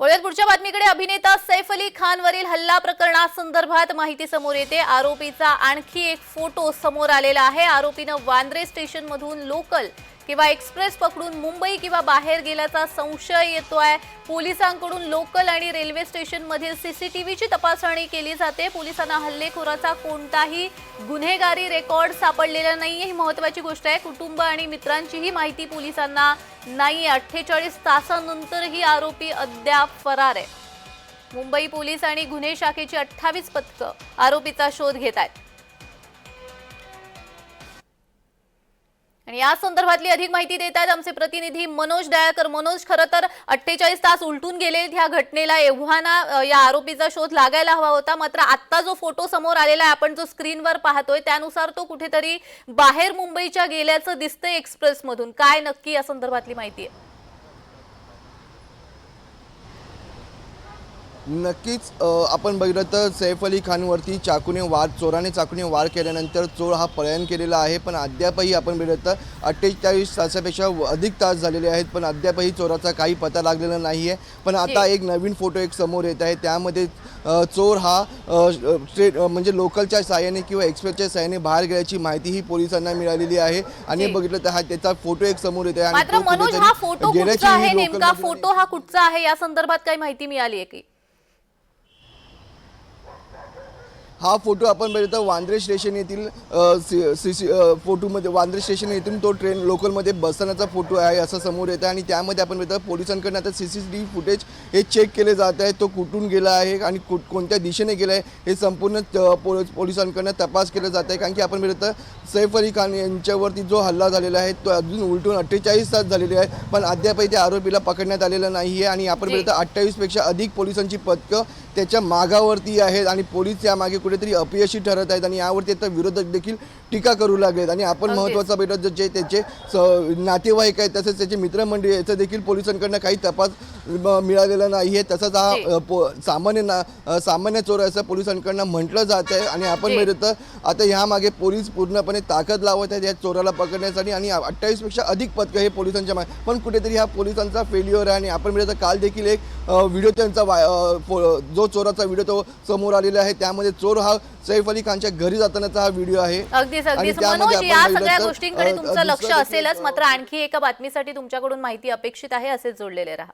वळूयात पुढच्या बातमीकडे अभिनेता सैफ अली खानवरील हल्ला प्रकरणासंदर्भात माहिती समोर येते. आरोपीचा आणखी एक फोटो समोर आलेला आहे. आरोपीनं वांद्रे स्टेशनमधून लोकल किंवा एक्सप्रेस पकडून मुंबई किंवा बाहेर गेल्याचा संशय येतो आहे पोलिसांकडून लोकल आणि रेल्वे स्टेशनमधील सीसीटीव्हीची तपासणी केली जाते. पोलिसांना हल्लेखोराचा कोणताही गुन्हेगारी रेकॉर्ड सापडलेला नाही ही महत्त्वाची गोष्ट आहे. कुटुंब आणि मित्रांचीही माहिती पोलिसांना नाही अठ्ठेचाळीस तासानंतरही आरोपी अद्याप फरार आहे. मुंबई पोलीस आणि गुन्हे शाखेची अठ्ठावीस पथकं आरोपीचा शोध घेत आहेत. आणि या संदर्भातली अधिक माहिती देत आहेत आमचे प्रतिनिधी मनोज दयाकर. मनोज खरं तर अठ्ठेचाळीस तास उलटून गेले ह्या घटनेला. एव्हाना या आरोपीचा शोध लागायला हवा होता. मात्र आत्ता जो फोटो समोर आलेला आहे आपण जो स्क्रीनवर पाहतोय त्यानुसार तो कुठेतरी बाहेर मुंबईच्या गेल्याचं दिसतंय एक्सप्रेसमधून. काय नक्की या संदर्भातली माहिती आहे? नक्कीच आपण बघितलं तर सैफ अली खानवरती चाकूने वार चोराने चाकूने वार केल्यानंतर चोर हा पलायन केलेला आहे. पण अद्यापही आपण बघितलं तर अठ्ठेचाळीस तासापेक्षा अधिक तास झालेले आहेत पण अद्यापही चोराचा काही पता लागलेला नाही आहे पण आता. एक नवीन फोटो एक समोर येत आहे. त्यामध्ये चोर हा स्ट्रेट म्हणजे लोकलच्या साह्याने किंवा एक्सप्रेसच्या साह्याने बाहेर गेल्याची माहिती ही पोलिसांना मिळालेली आहे. आणि. बघितलं तर हा त्याचा फोटो एक समोर येत आहे. आणि फोटो हा कुठचा आहे? या संदर्भात काही माहिती मिळाली आहे की? हा फोटो आपण बघितलं तर वांद्रे स्टेशन येथील सी सी फोटोमध्ये वांद्रे स्टेशन येथून तो ट्रेन लोकलमध्ये बसतानाचा फोटो आहे असं समोर येतं आणि त्यामध्ये आपण बघितलं पोलिसांकडून आता C C T V footage हे चेक केले जात आहे तो कुठून गेला आहे आणि कु कोणत्या दिशेने गेला आहे हे संपूर्ण पोलीस पोलिसांकडनं तपास केला जात आहे कारण की आपण बघितलं तर सैफ अली खान यांच्यावरती जो हल्ला झालेला आहे तो अजून उलटून अठ्ठेचाळीस तास झालेले आहे पण अद्यापही त्या आरोपीला पकडण्यात आलेलं नाही आहे आणि आपण. बघितलं तर अठ्ठावीसपेक्षा अधिक पोलिसांची पथकं त्याच्या मागावरती आहेत आणि पोलीस यामागे कुठेतरी अपयशी ठरत आहेत आणि यावरती आता विरोधक देखील टीका करू लागलेत आणि आपण. महत्त्वाचा भेटत जे त्याचे नातेवाईक आहेत तसेच त्याचे मित्रमंडळी याचा देखील पोलिसांकडनं काही तपास मिळालेला नाही आहे. तसंच. हा सामान्य ना सामान्य चोर असं पोलिसांकडनं म्हटलं जात आहे आणि आपण. भेटत आता ह्यामागे पोलीस पूर्णपणे ताकद लावत आहेत या चोराला पकडण्यासाठी आणि अठ्ठावीसपेक्षा अधिक पथकं हे पोलिसांच्या मागे पण कुठेतरी हा पोलिसांचा फेल्युअर आहे आणि आपण भेटत काल देखील एक व्हिडिओ त्यांचा जो चोराचा व्हिडिओ तो समोर आलेला आहे. त्यामध्ये चोर हा सैफ अली खानच्या घरी जातानाचा हा व्हिडिओ आहे. अगदीच अगदीच. मनोज या सगळ्या गोष्टींकडे तुमचं लक्ष असेलच. मात्र आणखी एका बातमीसाठी तुमच्याकडून माहिती अपेक्षित आहे असेच जोडलेले राहा.